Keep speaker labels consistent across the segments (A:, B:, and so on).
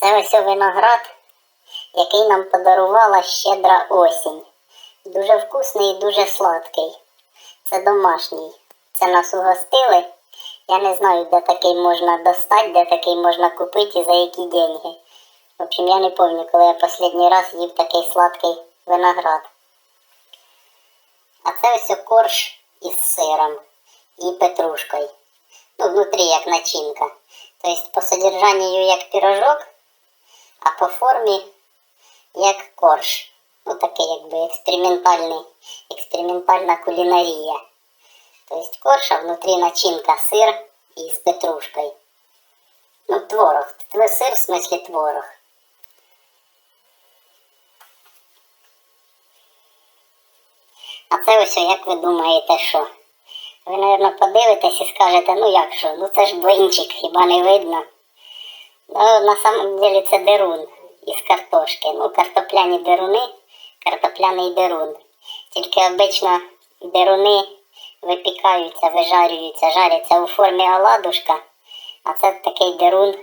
A: Це ось виноград, який нам подарувала щедра осінь. Дуже вкусний і дуже сладкий. Це домашній. Це нас угостили. Я не знаю, де такий можна достати, де такий можна купити і за які деньги. В общем, я не пам'ятаю, коли я останній раз їв такий сладкий виноград. А це ось корж із сиром і петрушкою. Ну, внутрі як начинка. Тобто по содержанню як пірожок, а по формі як корж. Ну, такий якби експериментальний, експериментальна кулінарія. Тобто корж, а внутрі начинка сир із петрушкою. Ну, творог. Тв- Сир в смислі творог. А це ось, як ви думаєте, що? Ви, мабуть, подивитесь і скажете, ну як що, ну це ж блинчик, хіба не видно? Ну, на самом деле це дерун із картошки. Ну, картопляні деруни, картопляний дерун. Тільки обично деруни випікаються, вижарюються, жаряться у формі оладушка, а це такий дерун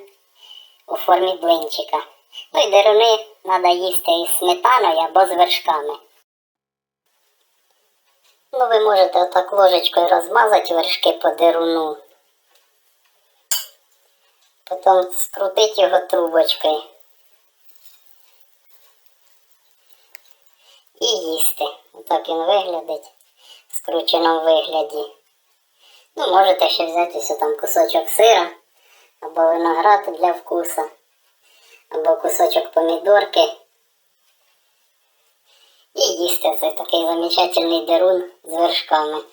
A: у формі блинчика. Ну і деруни треба їсти із сметаною або з вершками. Ну, ви можете отак ложечкою розмазати вершки по деруну. Потім скрутити його трубочкою. І їсти. Отак він виглядить в скрученому вигляді. Ну, можете ще взяти ось там кусочок сира, або виноград для вкуса, або кусочок помідорки. І їсти цей такий замечательний дерун з вершками.